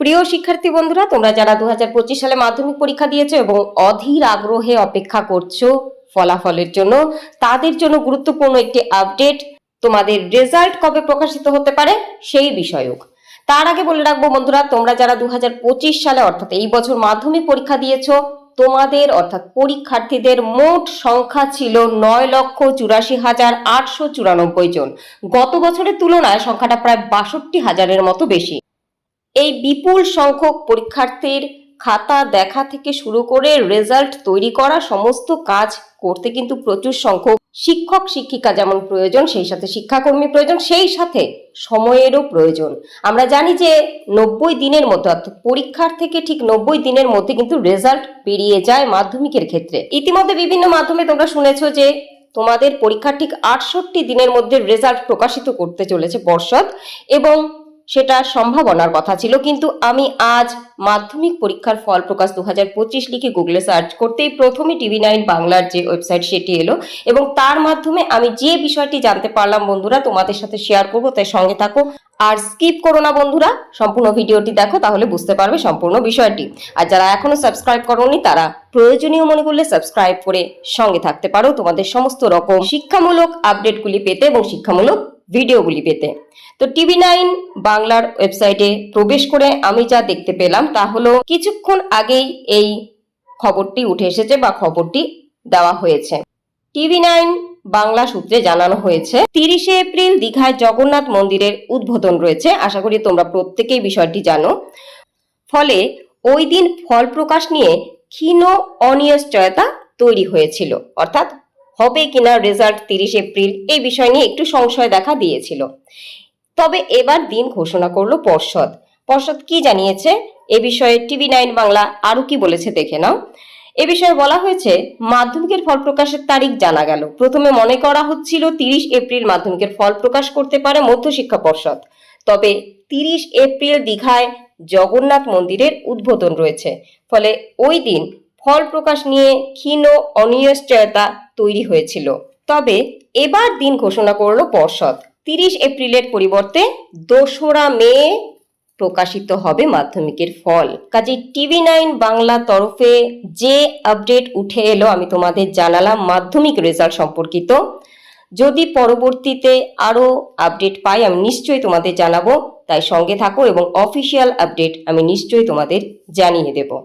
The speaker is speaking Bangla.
প্রিয় শিক্ষার্থী বন্ধুরা, তোমরা যারা দু হাজার পঁচিশ সালে মাধ্যমিক পরীক্ষা দিয়েছ এবং অধীর আগ্রহে অপেক্ষা করছ ফলাফলের জন্য, তাদের জন্য গুরুত্বপূর্ণ একটি আপডেট তোমাদের রেজাল্ট কবে প্রকাশিত হতে পারে সেই বিষয়ক। তার আগে বলে রাখব বন্ধুরা, তোমরা যারা দু হাজার পঁচিশ সালে অর্থাৎ এই বছর মাধ্যমিক পরীক্ষা দিয়েছ, তোমাদের অর্থাৎ পরীক্ষার্থীদের মোট সংখ্যা ছিল নয় লক্ষ চুরাশি হাজার আটশো চুরানব্বই জন। গত বছরের তুলনায় সংখ্যাটা প্রায় বাষট্টি হাজারের মতো বেশি। এই বিপুল সংখ্যক পরীক্ষার্থীর খাতা দেখা থেকে শুরু করে রেজাল্ট তৈরি করা সমস্ত কাজ করতে কিন্তু প্রচুর সংখ্যক শিক্ষক, শিক্ষিকা যেমন প্রয়োজন, সেই সাথে শিক্ষাকর্মী প্রয়োজন, সেই সাথে সময়েরও প্রয়োজন। আমরা জানি যে নব্বই দিনের মধ্যে, অর্থাৎ পরীক্ষার থেকে ঠিক নব্বই দিনের মধ্যে কিন্তু রেজাল্ট বেরিয়ে যায় মাধ্যমিকের ক্ষেত্রে। ইতিমধ্যে বিভিন্ন মাধ্যমে তোমরা শুনেছ যে তোমাদের পরীক্ষার ঠিক আটষট্টি দিনের মধ্যে রেজাল্ট প্রকাশিত করতে চলেছে পর্ষদ এবং সেটা সম্ভাবনার কথা ছিল, কিন্তু আমি আজ মাধ্যমিক পরীক্ষার ফল প্রকাশ দু হাজার পঁচিশ লিখে গুগলে সার্চ করতেই প্রথমে টিভি নাইন বাংলার যে ওয়েবসাইট সেটি এলো এবং তার মাধ্যমে আমি যে বিষয়টি জানতে পারলাম বন্ধুরা তোমাদের সাথে শেয়ার করব, তাই সঙ্গে থাকো আর স্কিপ করো না বন্ধুরা, সম্পূর্ণ ভিডিওটি দেখো তাহলে বুঝতে পারবে সম্পূর্ণ বিষয়টি। আর যারা এখনও সাবস্ক্রাইব করোনি, তারা প্রয়োজনীয় মনে করলে সাবস্ক্রাইব করে সঙ্গে থাকতে পারো তোমাদের সমস্ত রকম শিক্ষামূলক আপডেটগুলি পেতে এবং শিক্ষামূলক ভিডিওগুলি পেতে। তো টিভি নাইন বাংলার ওয়েবসাইটে প্রবেশ করে আমি যা দেখতে পেলাম তা হলো কিছুক্ষণ আগেই এই খবরটি উঠে এসেছে বা খবরটি দেওয়া হয়েছে। টিভি নাইন বাংলা সূত্রে জানানো হয়েছে, তিরিশে এপ্রিল দীঘায় জগন্নাথ মন্দিরের উদ্বোধন রয়েছে। আশা করি তোমরা প্রত্যেকেই বিষয়টি জানো। ফলে ওই দিন ফল প্রকাশ নিয়ে ক্ষীণ অনিশ্চয়তা তৈরি হয়েছিল। অর্থাৎ হবে কিনা রেজাল্ট তিরিশ এপ্রিল এই বিষয় নিয়ে একটু সংশয় দেখা দিয়েছিল। তবে এবার দিন ঘোষণা করল পর্ষদ। পর্ষদ কি জানিয়েছে? এ বিষয়ে টিভি নাইন বাংলা আরও কি বলেছে দেখে নাও। এ বিষয়ে বলা হয়েছে, মাধ্যমিকের ফল প্রকাশের তারিখ জানা গেল। প্রথমে মনে করা হচ্ছিল তিরিশ এপ্রিল মাধ্যমিকের ফল প্রকাশ করতে পারে মধ্যশিক্ষা পর্ষদ। তবে তিরিশ এপ্রিল দীঘায় জগন্নাথ মন্দিরের উদ্বোধন রয়েছে। ফলে ওই দিন ফল প্রকাশ নিয়ে ক্ষীণ, অনিশ্চয়তা তৈরি হয়েছিল। তবে এবার দিন ঘোষণা করল পর্ষদ। তিরিশ এপ্রিলের পরিবর্তে দোসরা মে প্রকাশিত হবে মাধ্যমিকের ফল। কাজে টিভি নাইন বাংলা তরফে যে আপডেট উঠে এলো, আমি তোমাদের জানালাম মাধ্যমিক রেজাল্ট সম্পর্কিত। যদি পরবর্তীতে আরও আপডেট পাই, আমি নিশ্চয়ই তোমাদের জানাব। তাই সঙ্গে থাকো এবং অফিসিয়াল আপডেট আমি নিশ্চয়ই তোমাদের জানিয়ে দেবো।